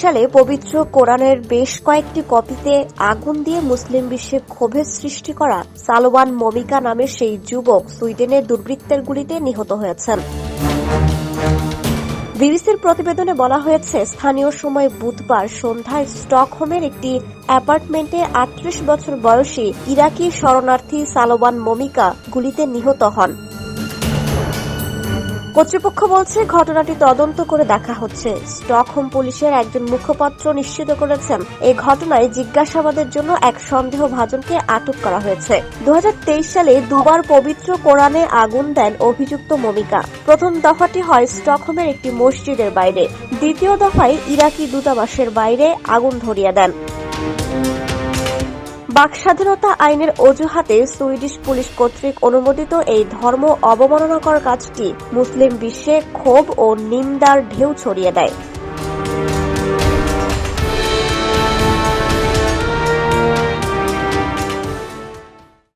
সালে পবিত্র কোরআনের বেশ কয়েকটি কপিতে আগুন দিয়ে মুসলিম বিশ্বে ক্ষোভের সৃষ্টি করা সালোয়ান মমিকা নামের সেই যুবক সুইডেনের দুর্বৃত্তের গুলিতে নিহত হয়েছেন। বিবিসির প্রতিবেদনে বলা হয়েছে, স্থানীয় সময় বুধবার সন্ধ্যায় স্টকহোমের একটি অ্যাপার্টমেন্টে আটত্রিশ বছর বয়সী ইরাকি শরণার্থী সালোয়ান মমিকা গুলিতে নিহত হন। কর্তৃপক্ষ বলছে, ঘটনাটি তদন্ত করে দেখা হচ্ছে। স্টকহোম পুলিশের একজন মুখপাত্র নিশ্চিত করেছেন এই ঘটনায় জিজ্ঞাসাবাদের জন্য এক সন্দেহভাজনকে আটক করা হয়েছে। দু হাজার তেইশ সালে দুবার পবিত্র কোরআনে আগুন দেন অভিযুক্ত মমিকা। প্রথম দফাটি হয় স্টকহোমের একটি মসজিদের বাইরে। দ্বিতীয় দফায় ইরাকি দূতাবাসের বাইরে আগুন ধরিয়ে দেন। বাক স্বাধীনতা আইনের অজুহাতে সুইডিশ পুলিশ কর্তৃক অনুমোদিত এই ধর্ম অবমাননাকর কাজটি মুসলিম বিশ্বে ক্ষোভ ও নিন্দার ঢেউ ছড়িয়ে দেয়।